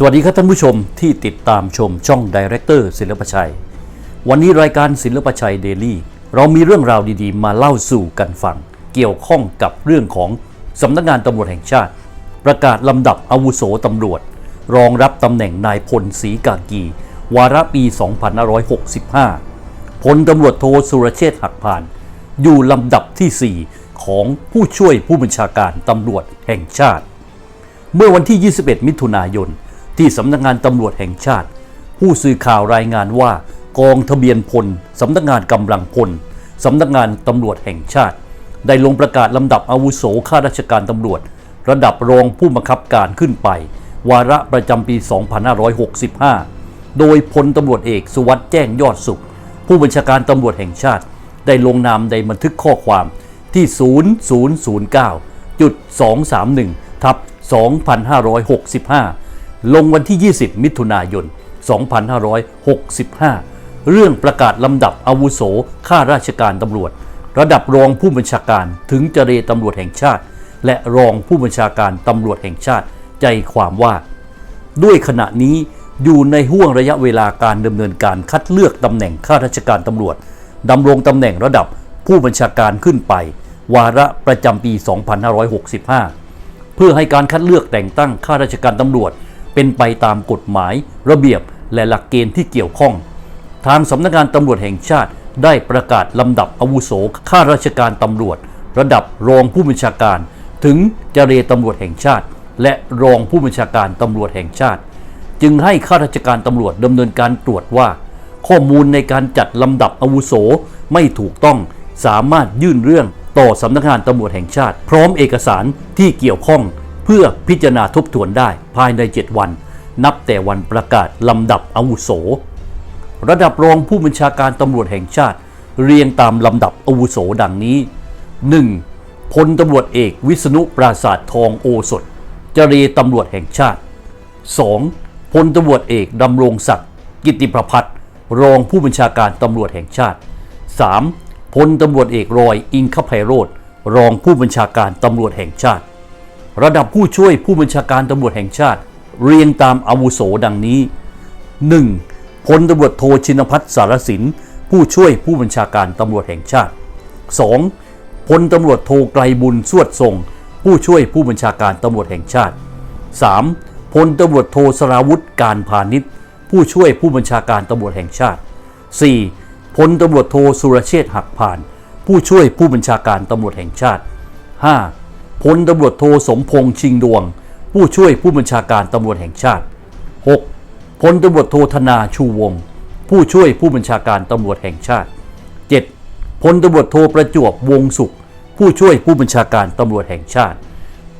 สวัสดีครับท่านผู้ชมที่ติดตามชมช่องดีเรคเตอร์ศิลปชัย วันนี้รายการศิลปชัยเดลี่เรามีเรื่องราวดีๆ มาเล่าสู่กันฟัง เกี่ยวข้องกับเรื่องของสำนักงานตำรวจแห่งชาติ ประกาศลำดับอาวุโสตำรวจ รองรับตำแหน่งนายพลศรีกากี วาระปี 2565 พลตำรวจโทสุรเชษฐ์หักพาน อยู่ลำดับทีสี่ 4 ของผู้ช่วยผู้บัญชาการตำรวจแห่งชาติ เมื่อวันที่ 21 มิถุนายน ที่สำนักงานตำรวจแห่งชาติ ผู้สื่อข่าวรายงานว่ากองทะเบียนพลสำนักงานกำลังพลสำนักงานตำรวจแห่งชาติ ได้ลงประกาศลำดับอาวุโสข้าราชการตำรวจ ระดับรองผู้บังคับการขึ้นไป วาระประจำปี 2565 โดยพลตำรวจเอกสุวัสด์แจ้งยอดสุข ผู้บัญชาการตำรวจแห่งชาติ ได้ลงนามในบันทึกข้อความที่ 0009.231ทับ2565 ลงวันที่ 20 มิถุนายน 2565 เรื่องประกาศลำดับอาวุโสข้าราชการตำรวจ ระดับรองผู้บัญชาการถึงเจรตำรวจแห่งชาติ และรองผู้บัญชาการตำรวจแห่งชาติ ใจความว่า ด้วยขณะนี้ อยู่ในห่วงระยะเวลาการดำเนินการคัดเลือกตำแหน่งข้าราชการตำรวจดำรงตำแหน่งระดับผู้บัญชาการขึ้นไป วาระประจำปี 2565 เพื่อให้การคัดเลือกแต่งตั้งข้าราชการตำรวจ เป็นไปตามกฎหมาย ระเบียบและหลักเกณฑ์ที่เกี่ยวข้อง ทางสำนักงานตำรวจแห่งชาติได้ประกาศลำดับอาวุโสข้าราชการตำรวจ ระดับรองผู้บัญชาการ ถึงเจรตำรวจแห่งชาติ และรองผู้บัญชาการตำรวจแห่งชาติ จึงให้ข้าราชการตำรวจดำเนินการตรวจว่า ข้อมูลในการจัดลำดับอาวุโสไม่ถูกต้องสามารถยื่นเรื่องต่อสำนักงานตำรวจแห่งชาติ พร้อมเอกสารที่เกี่ยวข้องเพื่อพิจารณาทบทวนได้ภายใน 7 วัน นับแต่วันประกาศลำดับอาวุโส ระดับรองผู้บัญชาการตำรวจแห่งชาติ เรียงตามลำดับอาวุโสดังนี้ 1. พลตำรวจเอกวิษณุปราศาสทองโอสถ เจรีตำรวจแห่งชาติ 2. พลตำรวจเอกดำรงศักดิ์กิติประพัฒน์รองผู้บัญชาการตำรวจแห่งชาติ 3. พลตำรวจเอกรอยอิงคไพโรธรองผู้บัญชาการตำรวจแห่งชาติ ระดับผู้ช่วยผู้บัญชาการตำรวจแห่งชาติ เรียงตามอาวุโสดังนี้ 1. พลตำรวจโทชินพัฒน์สารสิน ผู้ช่วยผู้บัญชาการตำรวจแห่งชาติ 2. พลตำรวจโทไกรบุญสวดทรง ผู้ช่วยผู้บัญชาการตำรวจแห่งชาติ 3. พลตำรวจโทสราวุธการพาณิชย์ ผู้ช่วยผู้บัญชาการตำรวจแห่งชาติ 4. พลตำรวจโทสุรเชษฐ์หักผ่าน ผู้ช่วยผู้บัญชาการตำรวจแห่งชาติ 5. พลตำรวจโทสมพงษ์ชิงดวง ผู้ช่วยผู้บัญชาการตำรวจแห่งชาติ 6. พลตำรวจโทธนาชูวง ผู้ช่วยผู้บัญชาการตำรวจแห่งชาติ 7. พลตำรวจโทประจวบวงสุข ผู้ช่วยผู้บัญชาการตำรวจแห่งชาติ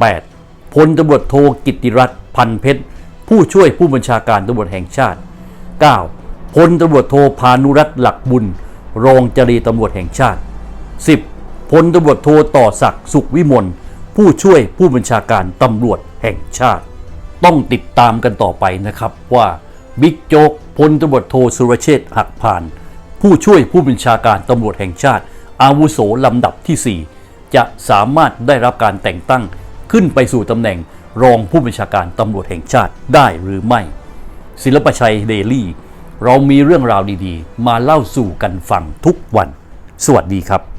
8. พลตำรวจโทกิติรัตน์พันเพชร ผู้ช่วยผู้บัญชาการตำรวจแห่งชาติ 9. พลตำรวจโทพานุรัตน์หลักบุญ รองจรีตำรวจแห่งชาติ 10. พลตำรวจโทต่อศักดิ์สุขวิมลผู้ช่วยผู้บัญชาการตำรวจแห่งชาติ ต้องติดตามกันต่อไปนะครับว่าบิ๊กโจ๊กพลตำรวจโทสุรเชษฐ์หักพาน ผู้ช่วยผู้บัญชาการตำรวจแห่งชาติ อาวุโสลำดับที่ 4 จะสามารถได้รับการแต่งตั้ง ขึ้นไปสู่ตำแหน่งรองผู้บัญชาการตำรวจแห่งชาติได้หรือไม่ ศิลปชัยเดลี่ เรามีเรื่องราวดีๆ มาเล่าสู่กันฟังทุกวัน สวัสดีครับ